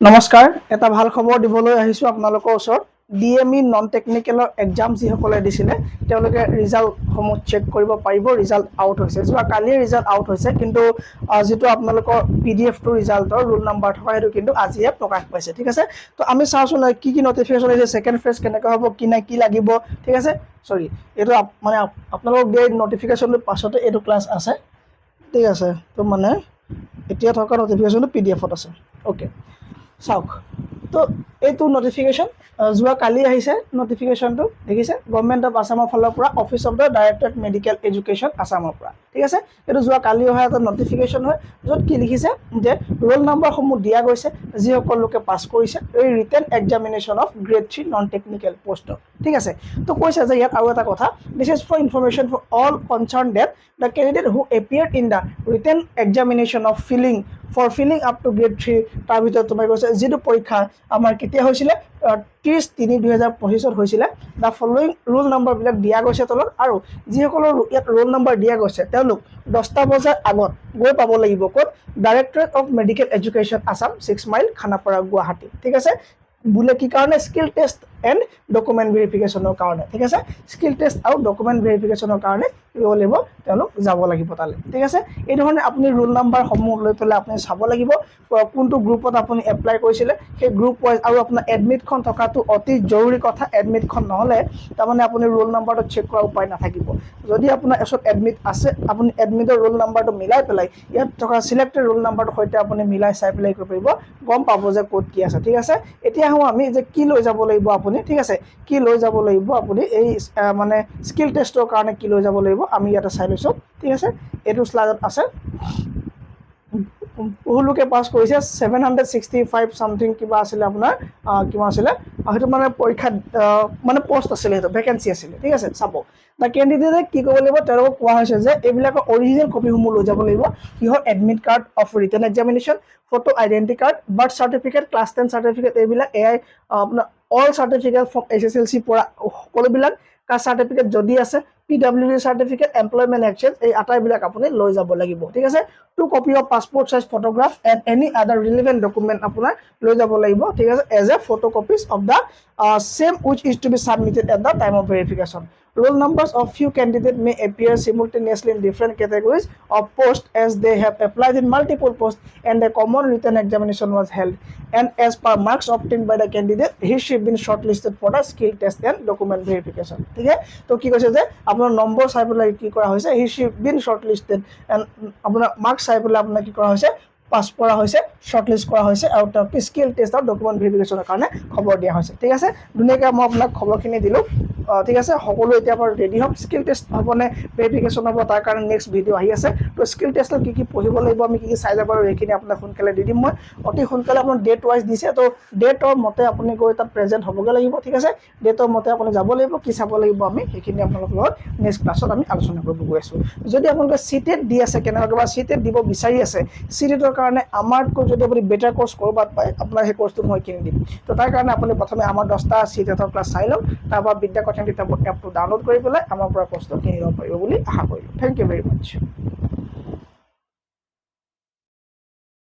নমস্কাৰ। এটা ভাল খবৰ দিবলৈ আহিছোঁ আপোনালোকৰ ওচৰত। ডি এম ই নন টেকনিকেলৰ এক্সাম যিসকলে দিছিলে তেওঁলোকে ৰিজাল্টসমূহ চেক কৰিব পাৰিব ৰিজাল্ট আউট হৈছে। যোৱা কালিয়ে ৰিজাল্ট আউট হৈছে কিন্তু যিটো আপোনালোকৰ পি ডি এফটো ৰিজাল্টৰ ৰোল নাম্বাৰ থকা সেইটো কিন্তু আজিহে প্ৰকাশ পাইছে ঠিক আছে? তো আমি চাওঁচোন কি কি নটিফিকেশ্যন আহিছে ছেকেণ্ড ফেজ কেনেকৈ হ'ব কি নাই কি লাগিব ঠিক আছে? চৰি এইটো মানে আপ- আপোনালোকক দিয়া নটিফিকেশ্যনটো পাছতে এইটো ক্লাছ আছে ঠিক আছে? তো মানে এতিয়া থকা নটিফিকেশ্যনটো পি ডি এফত আছে। অ'কে চাওক। তো এইটো নটিফিকেশ্যন যোৱা কালি আহিছে নটিফিকেশ্যনটো দেখিছে? গভৰ্ণমেণ্ট অফ আছামৰ ফালৰ পৰা office of the directorate medical education আছামৰ পৰা। ঠিক আছে? এইটো যোৱা কালি অহা এটা নটিফিকেশ্যন হয়, য'ত কি লিখিছে যে ৰোল নাম্বাৰসমূহ দিয়া গৈছে, যিসকল লোকে পাছ কৰিছে, এই written examination of grade three non technical পষ্টত ঠিক আছে? তো কৈছে যে ইয়াত আৰু এটা কথা this is for information for all concerned that the candidate who appear in the written examination of filling for filling up to grade three তাৰ ভিতৰত তোমাৰ কৈছে, যিটো পৰীক্ষা আমাৰ কেতিয়া হৈছিলে ত্ৰিছ তিনি দুহেজাৰ পঁচিছত হৈছিলে দ্য ফলোয়িং ৰোল নম্বৰবিলাক দিয়া গৈছে তলত, আৰু যিসকলৰ ইয়াত ৰোল নম্বৰ দিয়া গৈছে, তেওঁলোক দহটা বজাৰ আগত গৈ পাব লাগিব ক'ত? Directorate of medical education Assam six mile Khanapara Guwahati ঠিক আছে? বোলে কি কাৰণে স্কিল টেষ্ট এণ্ড ডকুমেণ্ট ভেৰিফিকেশ্যনৰ কাৰণে ঠিক আছে? স্কিল টেষ্ট আৰু ডকুমেণ্ট ভেৰিফিকেশ্যনৰ কাৰণে কি লাগিব তেওঁলোক যাব লাগিব তালৈ, ঠিক আছে? এই ধৰণে আপুনি ৰোল নাম্বাৰসমূহ লৈ পেলাই আপুনি চাব লাগিব কোনটো গ্ৰুপত আপুনি এপ্লাই কৰিছিলে। সেই গ্ৰুপ ৱাইজ আৰু আপোনাৰ এডমিটখন থকাটো অতি জৰুৰী কথা এডমিটখন নহ'লে তাৰমানে আপুনি ৰোল নাম্বাৰটো চেক কৰাৰ উপায় নাথাকিব। যদি আপোনাৰ ওচৰত এডমিট আছে, আপুনি এডমিটৰ ৰোল নাম্বাৰটো মিলাই পেলাই, ইয়াত থকা চিলেক্টেড ৰোল নাম্বাৰটোৰ সৈতে আপুনি মিলাই চাই পেলাই কৰিব পাৰিব, গম পাব যে ক'ত কি আছে, ঠিক আছে? এতিয়া আহোঁ আমি যে কি লৈ যাব লাগিব আপুনি, ঠিক আছে? কি লৈ যাব লাগিব আপুনি? এই মানে স্কিল টেষ্টৰ কাৰণে কি লৈ যাব লাগিব আমি ইয়াতে চাই লৈছোঁ, ঠিক আছে? এইটো শ্লাইডত আছে। বহু লোকে পাছ কৰিছে seven hundred sixty five something কিবা আছিলে আপোনাৰ কিমান আছিলে। সেইটো মানে পৰীক্ষাত মানে পষ্ট আছিলে সেইটো ভেকেঞ্চি আছিলে ঠিক আছে চাব। দ্য কেণ্ডিডেটে কি কৰিব লাগিব তেওঁলোকক কোৱা হৈছে যে এইবিলাকৰ অৰিজিনেল কপিসমূহ লৈ যাব লাগিব। কিহৰ admit card of written examination photo identity card birth certificate class ten certificate এইবিলাক এয়াই আহ, আপোনাৰ all certificate from H S L চিৰ পৰা সকলোবিলাক কাষ্ট চাৰ্টিফিকেট যদি আছে P W D certificate employment exchange এই আটাইবিলাক আপুনি লৈ যাব লাগিব, ঠিক আছে? Two copy of passport size photograph and any other relevant document আপোনাৰ লৈ যাব লাগিব, ঠিক আছে? As a photo copies of the same which is to be submitted at the time of verification roll numbers of few candidates may appear simultaneously in different categories of post as they have applied in multiple posts and a common written examination was held and as per marks obtained by the candidate he should been shortlisted for the skill test and document verification ঠিক আছে তো কি কৈছে যে আপোনাৰ number চাই পেলাই কি কৰা হৈছে he should been shortlisted and আপোনাৰ মাৰ্কছ চাই পেলাই আপোনাৰ কি কৰা হৈছে পাছ কৰা হৈছে শ্বৰ্টলিষ্ট কৰা হৈছে আৰু তেওঁক স্কিল টেষ্ট আৰু ডকুমেণ্ট ভেৰিফিকেশ্যনৰ কাৰণে খবৰ দিয়া হৈছে। ঠিক আছে? ধুনীয়াকৈ মই আপোনাক খবৰখিনি দিলোঁ। ঠিক আছে? সকলো এতিয়া বাৰু ৰেডি হওক। স্কিল টেষ্ট হ'বনে ভেৰিফিকেশ্যন হ'ব, তাৰ কাৰণে নেক্সট ভিডিঅ' আহি আছে। তো স্কিল টেষ্টত কি কি পঢ়িব লাগিব, আমি কি কি চাই যাব লাগিব সেইখিনি আপোনাক সোনকালে দি দিম মই। অতি সোনকালে আপোনাৰ ডেট ৱাইজ দিছে, তো ডেটৰ মতে আপুনি গৈ তাত প্ৰেজেণ্ট হ'বগৈ লাগিব, ঠিক আছে? ডেটৰ মতে আপুনি যাব লাগিব, কি চাব লাগিব আমি, সেইখিনি আপোনালোকৰ লগত নেক্সট ক্লাছত আমি আলোচনা কৰিব গৈ আছোঁ। যদি আপোনালোকে চিটেড দি আছে কেনেবাকৈ বা চিটেড দিব বিচাৰি আছে চিটেডৰ কাৰণে আমাতকৈ যদি আপুনি বেটাৰ কৰ্চ ক'ৰবাত পায়, আপোনাৰ সেই কৰ্চটো মই কিনি দিম। তো তাৰ কাৰণে আপুনি প্ৰথমে আমাৰ দহটা চিটেডৰ ক্লাছ চাই লওক তাৰপৰা বিদ্যা কথা কিতাপ এপটো ডাউনলোড কৰি পেলাই আমাৰ পৰা কোৰ্চটো কিনি ল'ব পাৰিব বুলি আশা কৰিলোঁ। Thank you very much